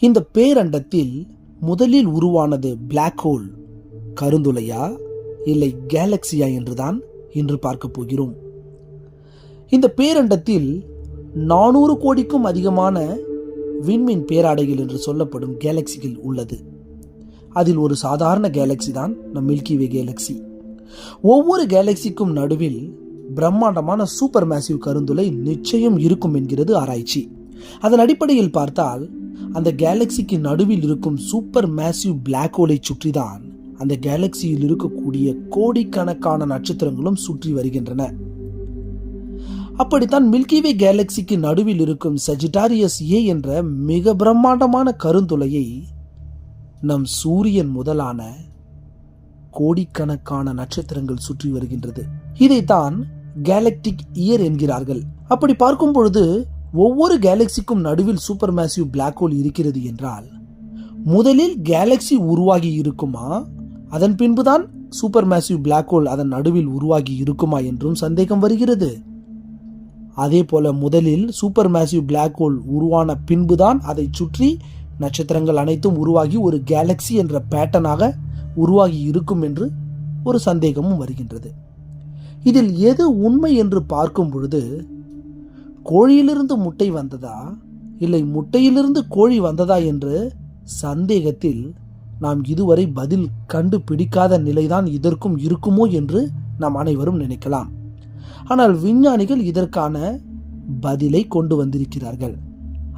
இந்த பேரண்டத்தில் முதலில் உருவானது பிளாக் ஹோல் கருந்துளையா இல்லை கேலக்சியா என்றுதான் இன்று பார்க்க போகிறோம். இந்த பேரண்டத்தில் நானூறு கோடிக்கும் அதிகமான விண்மீன் பேராடைகள் என்று சொல்லப்படும் கேலக்சிகள் உள்ளது. அதில் ஒரு சாதாரண கேலக்சி தான் நம் மில்கி வே கேலக்சி ஒவ்வொரு கேலக்சிக்கும் நடுவில் பிரம்மாண்டமான சூப்பர் மேசிவ் கருந்துளை நிச்சயம் இருக்கும் என்கிறது ஆராய்ச்சி. அதன் அடிப்படையில் பார்த்தால் அந்த கேலக்சிக்கு நடுவில் இருக்கும் சூப்பர் மேசிவ் பிளாக் ஹோலை சுற்றிதான் அந்த கேலக்சியில் இருக்கக்கூடிய கோடிக்கணக்கான நட்சத்திரங்களும் சுற்றி வருகின்றன. அப்படித்தான் மில்கிவே கேலக்சிக்கு நடுவில் இருக்கும் சஜிடாரியஸ் ஏ என்ற மிக பிரம்மாண்டமான கருந்துளையை நம் சூரியன் முதலான கோடிக்கணக்கான நட்சத்திரங்கள் சுற்றி வருகின்றது. இதைத்தான் கேலக்டிக் இயர் என்கிறார்கள். அப்படி பார்க்கும் பொழுது ஒவ்வொரு கேலக்சிக்கும் நடுவில் சூப்பர் மேசிவ் பிளாக் ஹோல் இருக்கிறது என்றால் முதலில் கேலக்சி உருவாகி இருக்குமா? அதன் பின்புதான் சூப்பர் மேசிவ் பிளாக் ஹோல் அதன் நடுவில் உருவாகி இருக்குமா என்றும் சந்தேகம் வருகிறது. அதே போல முதலில் சூப்பர் மேசிவ் பிளாக் ஹோல் உருவான பின்புதான் அதை சுற்றி நட்சத்திரங்கள் அனைத்தும் உருவாகி ஒரு கேலக்சி என்ற பேட்டனாக உருவாகி இருக்கும் என்று ஒரு சந்தேகமும் வருகின்றது. இதில் எது உண்மை என்று பார்க்கும் பொழுது கோழியிலிருந்து முட்டை வந்ததா? இல்லை முட்டையிலிருந்து கோழி வந்ததா என்று சந்தேகத்தில் நாம் இதுவரை பதில் கண்டுபிடிக்காத நிலைதான் இதற்கும் இருக்குமோ என்று நாம் அனைவரும் நினைக்கலாம். ஆனால் விஞ்ஞானிகள் இதற்கான பதிலை கொண்டு வந்திருக்கிறார்கள்.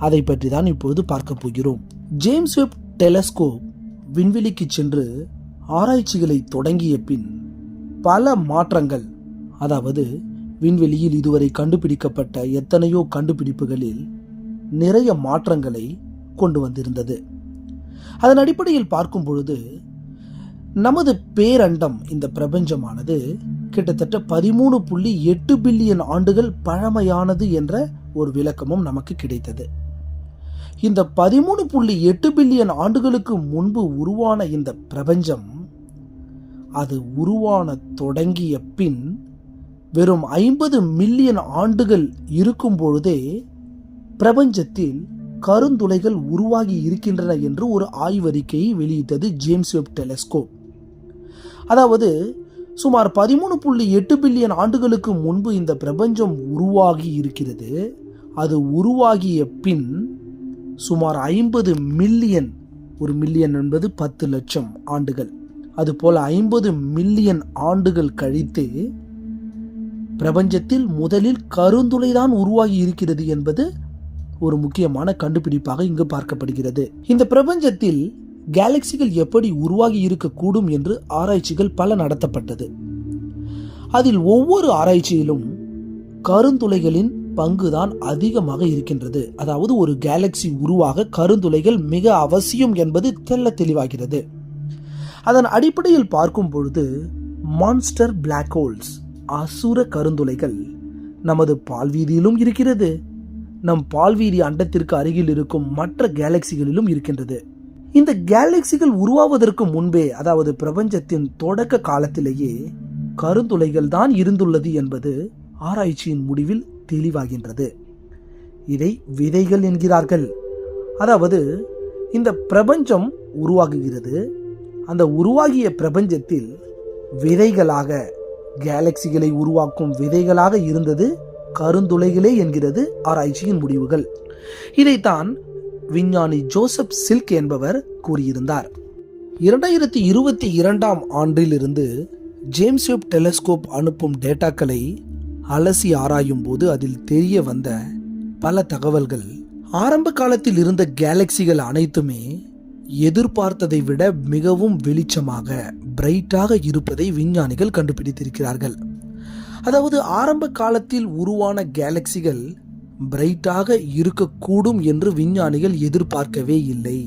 அதை பற்றி தான் இப்பொழுது பார்க்க போகிறோம். ஜேம்ஸ் வெப் டெலஸ்கோப் விண்வெளிக்கு சென்று ஆராய்ச்சிகளை தொடங்கிய பின் பல மாற்றங்கள் அதாவது விண்வெளியில் இதுவரை கண்டுபிடிக்கப்பட்ட எத்தனையோ கண்டுபிடிப்புகளில் நிறைய மாற்றங்களை கொண்டு வந்திருந்தது. அதன் அடிப்படையில் பார்க்கும் பொழுது நமது பேரண்டம் இந்த பிரபஞ்சமானது கிட்டத்தட்ட பதிமூணு புள்ளி எட்டு பில்லியன் ஆண்டுகள் பழமையானது என்ற ஒரு விளக்கமும் நமக்கு கிடைத்தது. இந்த பதிமூணு புள்ளி எட்டு பில்லியன் ஆண்டுகளுக்கு முன்பு உருவான இந்த பிரபஞ்சம் அது உருவான தொடங்கிய பின் வெறும் ஐம்பது மில்லியன் ஆண்டுகள் இருக்கும் பொழுதே பிரபஞ்சத்தில் கருந்துளைகள் உருவாகி இருக்கின்றன என்று ஒரு ஆய்வறிக்கையை வெளியிட்டது ஜேம்ஸ் வெப் டெலஸ்கோப். அதாவது சுமார் பதிமூணு புள்ளி எட்டு பில்லியன் ஆண்டுகளுக்கு முன்பு இந்த பிரபஞ்சம் உருவாகி இருக்கிறது. அது உருவாகிய பின் சுமார் ஐம்பது மில்லியன் ஒரு மில்லியன் என்பது பத்து லட்சம் ஆண்டுகள். அதுபோல் ஐம்பது மில்லியன் ஆண்டுகள் கழித்து பிரபஞ்சத்தில் முதலில் கருந்துளைதான் உருவாகி இருக்கிறது என்பது ஒரு முக்கியமான கண்டுபிடிப்பாக இங்கு பார்க்கப்படுகிறது. இந்த பிரபஞ்சத்தில் கேலக்சிகள் எப்படி உருவாகி இருக்கக்கூடும் என்று ஆராய்ச்சிகள் பல நடத்தப்பட்டது. அதில் ஒவ்வொரு ஆராய்ச்சியிலும் கருந்துளைகளின் பங்குதான் அதிகமாக இருக்கின்றது. அதாவது ஒரு கேலக்சி உருவாக கருந்துளைகள் மிக அவசியம் என்பது தெல்ல தெளிவாகிறது. அதன் அடிப்படையில் பார்க்கும் பொழுது மான்ஸ்டர் பிளாக் ஹோல்ஸ் அசுர கருந்துளைகள் நமது பால்வீதியிலும் இருக்கிறது. நம் பால்வீதி அண்டத்திற்கு அருகில் இருக்கும் மற்ற கேலக்சிகளிலும் இருக்கின்றது. இந்த கேலக்சிகள் உருவாவதற்கு முன்பே அதாவது பிரபஞ்சத்தின் தொடக்க காலத்திலேயே கருந்துளைகள் தான் இருந்துள்ளது என்பது ஆராய்ச்சியின் முடிவில் தெளிவாகின்றது. இதை விதைகள் என்கிறார்கள். அதாவது இந்த பிரபஞ்சம் உருவாகுகிறது. அந்த உருவாகிய பிரபஞ்சத்தில் விதைகளாக கேலக்சிகளை உருவாக்கும் விதைகளாக இருந்தது கருந்துளைகளே என்கிறது ஆராய்ச்சியின் முடிவுகள். இதைத்தான் விஞ்ஞானி ஜோசப் சில்க் என்பவர் கூறியிருந்தார். இரண்டாயிரத்தி இருபத்தி இரண்டாம் ஆண்டிலிருந்து ஜேம்ஸ் வெப் டெலஸ்கோப் அனுப்பும் டேட்டாக்களை அலசி ஆராயும் போது அதில் தெரிய வந்த பல தகவல்கள். ஆரம்ப காலத்தில் இருந்த கேலக்சிகள் அனைத்துமே எதிர்பார்த்ததை விட மிகவும் வெளிச்சமாக பிரைட்டாக இருப்பதை விஞ்ஞானிகள் கண்டுபிடித்திருக்கிறார்கள். அதாவது ஆரம்ப காலத்தில் உருவான கேலக்சிகள் பிரைட்டாக இருக்கக்கூடும் என்று விஞ்ஞானிகள் எதிர்பார்க்கவே இல்லை.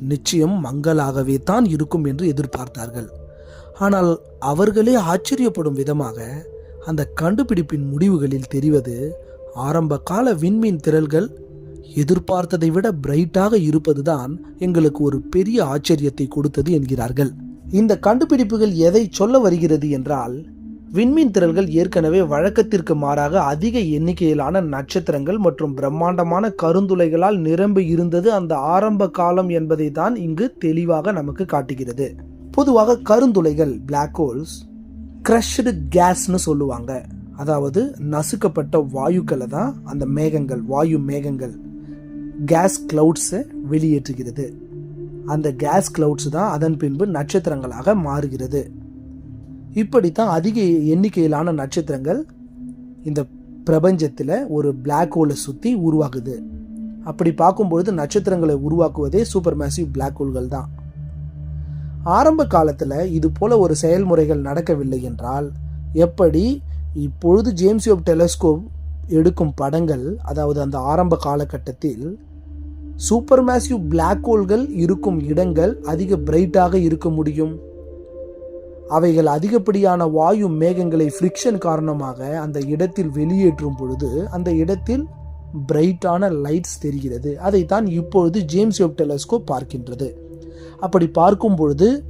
நிச்சயம் மங்கலாகவே தான் இருக்கும் என்று எதிர்பார்த்தார்கள். ஆனால் அவர்களே ஆச்சரியப்படும் விதமாக அந்த கண்டுபிடிப்பின் முடிவுகளில் தெரிவது ஆரம்ப கால விண்மீன் திரள்கள் எதிர்பார்த்ததை விட பிரைட்டாக இருப்பதுதான் எங்களுக்கு ஒரு பெரிய ஆச்சரியத்தை கொடுத்தது என்கிறார்கள். இந்த கண்டுபிடிப்புகள் எதை சொல்ல வருகிறது என்றால் விண்மீன் திரள்கள் ஏற்கனவே வழக்கத்திற்கு மாறாக அதிக எண்ணிக்கையிலான நட்சத்திரங்கள் மற்றும் பிரம்மாண்டமான கருந்துளைகளால் நிரம்பி இருந்தது அந்த ஆரம்ப காலம் என்பதை தான் இங்கு தெளிவாக நமக்கு காட்டுகிறது. பொதுவாக கருந்துளைகள் பிளாக் ஹோல்ஸ் க்ரஷ்டு கேஸ்னு சொல்லுவாங்க. அதாவது நசுக்கப்பட்ட வாயுக்களை தான் அந்த மேகங்கள் வாயு மேகங்கள் கேஸ் கிளவுட்ஸை வெளியேற்றுகிறது. அந்த கேஸ் கிளவுட்ஸ் தான் அதன் பின்பு நட்சத்திரங்களாக மாறுகிறது. இப்படித்தான் அதிக எண்ணிக்கையிலான நட்சத்திரங்கள் இந்த பிரபஞ்சத்தில் ஒரு பிளாக் ஹோலை சுற்றி உருவாகுது. அப்படி பார்க்கும்பொழுது நட்சத்திரங்களை உருவாக்குவதே சூப்பர் மேசிவ் பிளாக் ஹோல்கள் தான். ஆரம்ப காலத்தில் இது போல ஒரு செயல்முறைகள் நடக்கவில்லை என்றால் எப்படி இப்பொழுது ஜேம்ஸ் வெப் டெலஸ்கோப் எடுக்கும் படங்கள் அதாவது அந்த ஆரம்ப காலகட்டத்தில் சூப்பர் மேசிவ் பிளாக் ஹோல்கள் இருக்கும் இடங்கள் அதிக பிரைட்டாக இருக்க முடியும். அவைகள் அதிகப்படியான வாயு மேகங்களை ஃப்ரிக்ஷன் காரணமாக அந்த இடத்தில் வெளியேற்றும் பொழுது அந்த இடத்தில் பிரைட்டான லைட்ஸ் தெரிகிறது. அதைத்தான் இப்பொழுது ஜேம்ஸ் வெப் டெலஸ்கோப் பார்க்கின்றது. அப்படி பார்க்கும் பொழுது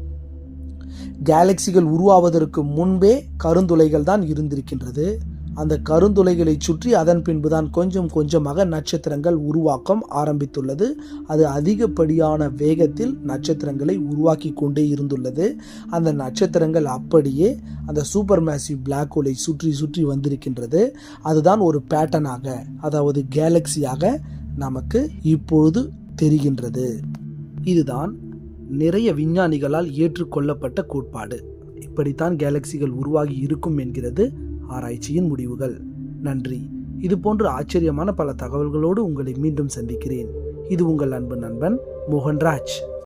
கேலக்சிகள் உருவாவதற்கு முன்பே கருந்துளைகள் தான் இருந்திருக்கின்றது. அந்த கருந்துளைகளை சுற்றி அதன் பின்புதான் கொஞ்சம் கொஞ்சமாக நட்சத்திரங்கள் உருவாக்கம் ஆரம்பித்துள்ளது. அது அதிகப்படியான வேகத்தில் நட்சத்திரங்களை உருவாக்கி கொண்டே இருந்துள்ளது. அந்த நட்சத்திரங்கள் அப்படியே அந்த சூப்பர் மேசிவ் பிளாக் ஹோலை சுற்றி சுற்றி வந்திருக்கின்றது. அதுதான் ஒரு பேட்டர்னாக அதாவது கேலக்சியாக நமக்கு இப்பொழுது தெரிகின்றது. இதுதான் நிறைய விஞ்ஞானிகளால் ஏற்றுக்கொள்ளப்பட்ட கோட்பாடு. இப்படித்தான் கேலக்சிகள் உருவாகி இருக்கும் என்கிறது. ஆராய்ச்சியின் முடிவுகள். நன்றி. இது போன்ற ஆச்சரியமான பல தகவல்களோடு உங்களை மீண்டும் சந்திக்கிறேன். இது உங்கள் அன்பு நண்பன் மோகன்ராஜ்.